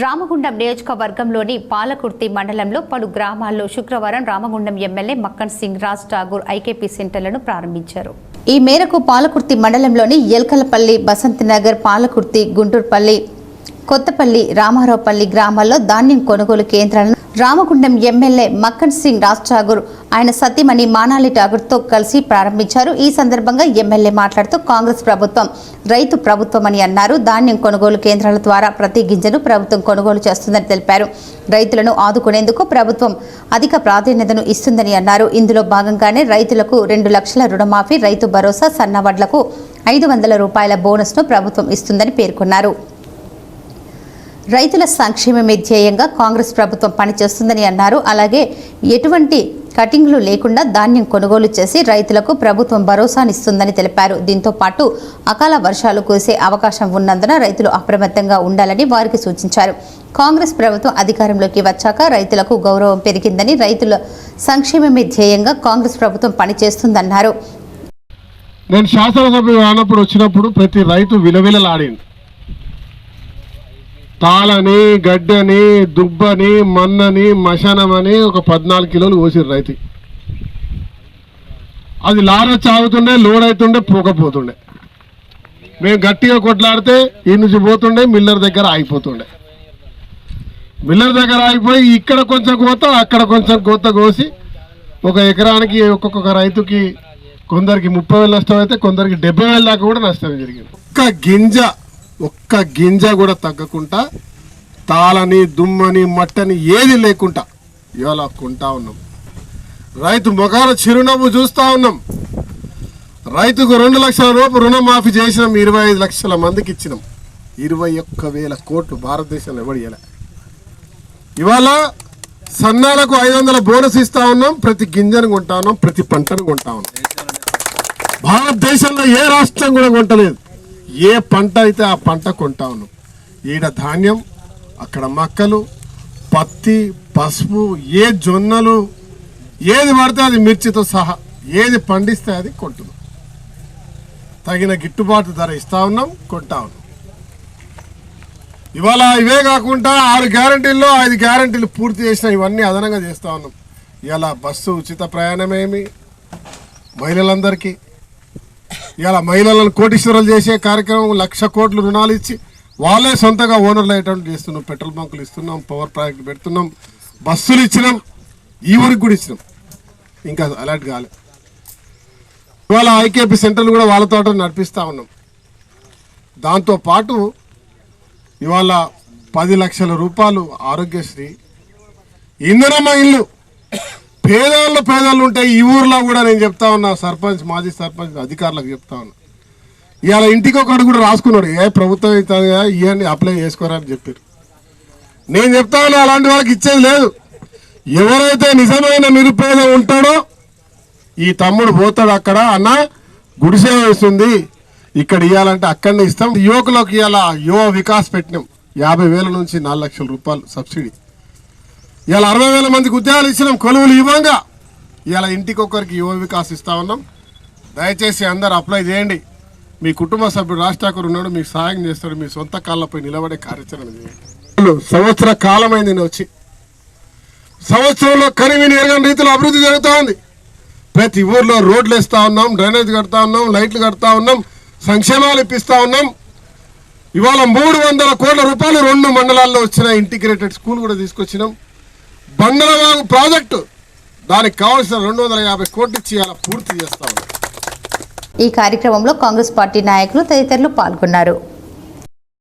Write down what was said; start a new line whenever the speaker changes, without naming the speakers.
రామగుండం నియోజకవర్గంలోని పాలకుర్తి మండలంలో పలు గ్రామాల్లో శుక్రవారం రామగుండం ఎమ్మెల్యే మక్కన్ సింగ్ రాజ్ ఠాగూర్ ఐకేపీ సెంటర్లను ప్రారంభించారు. ఈ మేరకు పాలకుర్తి మండలంలోని ఎల్కలపల్లి బసంత్ నగర్ పాలకుర్తి గుంటూరుపల్లి కొత్తపల్లి రామారావుపల్లి గ్రామాల్లో ధాన్యం కొనుగోలు కేంద్రాలను రామగుండం ఎమ్మెల్యే మక్కన్ సింగ్ రాజ్ ఠాగూర్ ఆయన సతీమణి మానాలి ఠాగూర్తో కలిసి ప్రారంభించారు. ఈ సందర్భంగా ఎమ్మెల్యే మాట్లాడుతూ కాంగ్రెస్ ప్రభుత్వం రైతు ప్రభుత్వం అని అన్నారు. ధాన్యం కొనుగోలు కేంద్రాల ద్వారా ప్రతి గింజను ప్రభుత్వం కొనుగోలు చేస్తుందని తెలిపారు. రైతులను ఆదుకునేందుకు ప్రభుత్వం అధిక ప్రాధాన్యతను ఇస్తుందని అన్నారు. ఇందులో భాగంగానే రైతులకు రెండు లక్షల రుణమాఫీ రైతు భరోసా సన్నవడ్లకు ఐదు వందల రూపాయల బోనస్ను ప్రభుత్వం ఇస్తుందని పేర్కొన్నారు. రైతుల సంక్షేమమే ధ్యేయంగా కాంగ్రెస్ ప్రభుత్వం పనిచేస్తుందని అన్నారు. అలాగే ఎటువంటి కటింగ్లు లేకుండా ధాన్యం కొనుగోలు చేసి రైతులకు ప్రభుత్వం భరోసానిస్తుందని తెలిపారు. దీంతో పాటు అకాల వర్షాలు కురిసే అవకాశం ఉన్నందున రైతులు అప్రమత్తంగా ఉండాలని వారికి సూచించారు. కాంగ్రెస్ ప్రభుత్వం అధికారంలోకి వచ్చాక రైతులకు గౌరవం పెరిగిందని రైతుల సంక్షేమమే ధ్యేయంగా కాంగ్రెస్ ప్రభుత్వం పనిచేస్తుందన్నారు.
నేను శాసనసభ అన్నప్పుడు వచ్చినప్పుడు ప్రతి రైతు విలవిలలాడింది. తాళని గడ్డని దుబ్బని మన్నని మశనమని ఒక పద్నాలుగు కిలోలు కోసిరు రైతు. అది లార చాగుతుండే లోడ్ అవుతుండే పోకపోతుండే. మేము గట్టిగా కొట్లాడితే ఈ నుంచి పోతుండే మిల్లర్ దగ్గర ఆగిపోతుండే. మిల్లర్ దగ్గర ఆగిపోయి ఇక్కడ కొంచెం కోత అక్కడ కొంచెం కోత కోసి ఒక ఎకరానికి ఒక్కొక్క రైతుకి కొందరికి ముప్పై వేలు నష్టం అయితే కొందరికి డెబ్బై వేల దాకా కూడా నష్టం జరిగింది. ఒక్క గింజ ఒక్క గింజ కూడా తగ్గకుండా తాళని దుమ్మని మట్టని ఏది లేకుండా ఇవాళ కొంటా ఉన్నాం. రైతు ముఖాన చిరునవ్వు చూస్తా ఉన్నాం. రైతుకు రెండు లక్షల రూపాయలు రుణమాఫీ చేసినాం ఇరవై ఐదు లక్షల మందికి ఇచ్చినాం. ఇరవై ఒక్క వేల కోట్లు భారతదేశంలో ఎవడు ఇవాళ సన్నాలకు ఐదు వందల బోనస్ ఇస్తా ఉన్నాం ప్రతి గింజను కొంటా ఉన్నాం ప్రతి పంటను కొంటా ఉన్నాం. భారతదేశంలో ఏ రాష్ట్రం కూడా కొంటలేదు. ఏ పంట అయితే ఆ పంట కొంటా ఉన్నాం ఈడ ధాన్యం అక్కడ మక్కలు పత్తి పసుపు ఏ జొన్నలు ఏది పడితే అది మిర్చితో సహా ఏది పండిస్తే అది కొంటున్నాం. తగిన గిట్టుబాటు ధర ఇస్తా ఉన్నాం కొంటా ఉన్నాం. ఇవాళ ఇవే కాకుండా ఆరు గ్యారంటీల్లో ఐదు గ్యారంటీలు పూర్తి చేసిన ఇవన్నీ అదనంగా చేస్తా ఉన్నాం. ఇవాళ బస్సు ఉచిత ప్రయాణమేమి? మహిళలందరికీ ఇవాళ మహిళలను కోటీశ్వరులు చేసే కార్యక్రమం లక్ష కోట్లు రుణాలు ఇచ్చి వాళ్ళే సొంతగా ఓనర్లు అయ్యేటట్టు చేస్తున్నాం. పెట్రోల్ బంకులు ఇస్తున్నాం పవర్ ప్రాజెక్ట్ పెడుతున్నాం బస్సులు ఇచ్చినాం ఈ ఊరికి కూడా ఇచ్చినాం. ఇంకా అలర్ట్ కాలే. ఇవాళ ఐకేపీ సెంటర్లు కూడా వాళ్ళతో నడిపిస్తూ ఉన్నాం. దాంతో పాటు ఇవాళ పది లక్షల రూపాయలు ఆరోగ్యశ్రీ ఇందిరమ్మ ఇల్లు పేదవాళ్ళు పేదలు ఉంటాయి ఈ ఊర్లో కూడా నేను చెప్తా ఉన్నా సర్పంచ్ మాజీ సర్పంచ్ అధికారులకు చెప్తా ఉన్నా. ఇవాళ ఇంటికి ఒకటి కూడా రాసుకున్నాడు ఏ ప్రభుత్వం అవుతుంది కదా ఇవన్నీ అప్లై చేసుకోరని చెప్పారు నేను చెప్తా ఉన్నా అలాంటి వాళ్ళకి ఇచ్చేది లేదు. ఎవరైతే నిజమైన నిరుపేద ఉంటాడో ఈ తమ్ముడు పోతాడు అక్కడ అన్న గుడిసె వేస్తుంది ఇక్కడ ఇవ్వాలంటే అక్కడనే ఇస్తాం. యువకులకు ఇవాళ యువ వికాస్ పెట్టినాం. యాభై వేల నుంచి నాలుగు లక్షల రూపాయలు సబ్సిడీ. ఇలా అరవై వేల మందికి ఉద్యోగాలు ఇచ్చినాం కొలువులు ఇవ్వంగా. ఇలా ఇంటికి ఒక్కరికి యువ వికాస్ ఇస్తా ఉన్నాం. దయచేసి అందరు అప్లై చేయండి. మీ కుటుంబ సభ్యుడు రాష్ట్రాకరు ఉన్నాడు మీకు సహాయం చేస్తాడు. మీ సొంత కాళ్ళపై నిలబడే కార్యాచరణ చేయండి. సంవత్సర కాలమైంది నేను వచ్చి సంవత్సరంలో కనివిని ఎరగని రీతిలో అభివృద్ధి జరుగుతూ ఉంది. ప్రతి ఊర్లో రోడ్లు వేస్తూ ఉన్నాం డ్రైనేజ్ కడతా ఉన్నాం లైట్లు కడతా ఉన్నాం సంక్షేమాలు ఇప్పిస్తూ ఉన్నాం. ఇవాళ మూడు వందల కోట్ల రూపాయలు రెండు మండలాల్లో వచ్చిన ఇంటిగ్రేటెడ్ స్కూల్ కూడా తీసుకొచ్చినాం. బండలవాగు ప్రాజెక్టు. దానికి కావాల్సిన రెండు వందల యాభై కోట్లు ఇచ్చి అలా పూర్తి చేస్తా
ఈ కార్యక్రమంలో కాంగ్రెస్ పార్టీ నాయకులు తదితరులు పాల్గొన్నారు.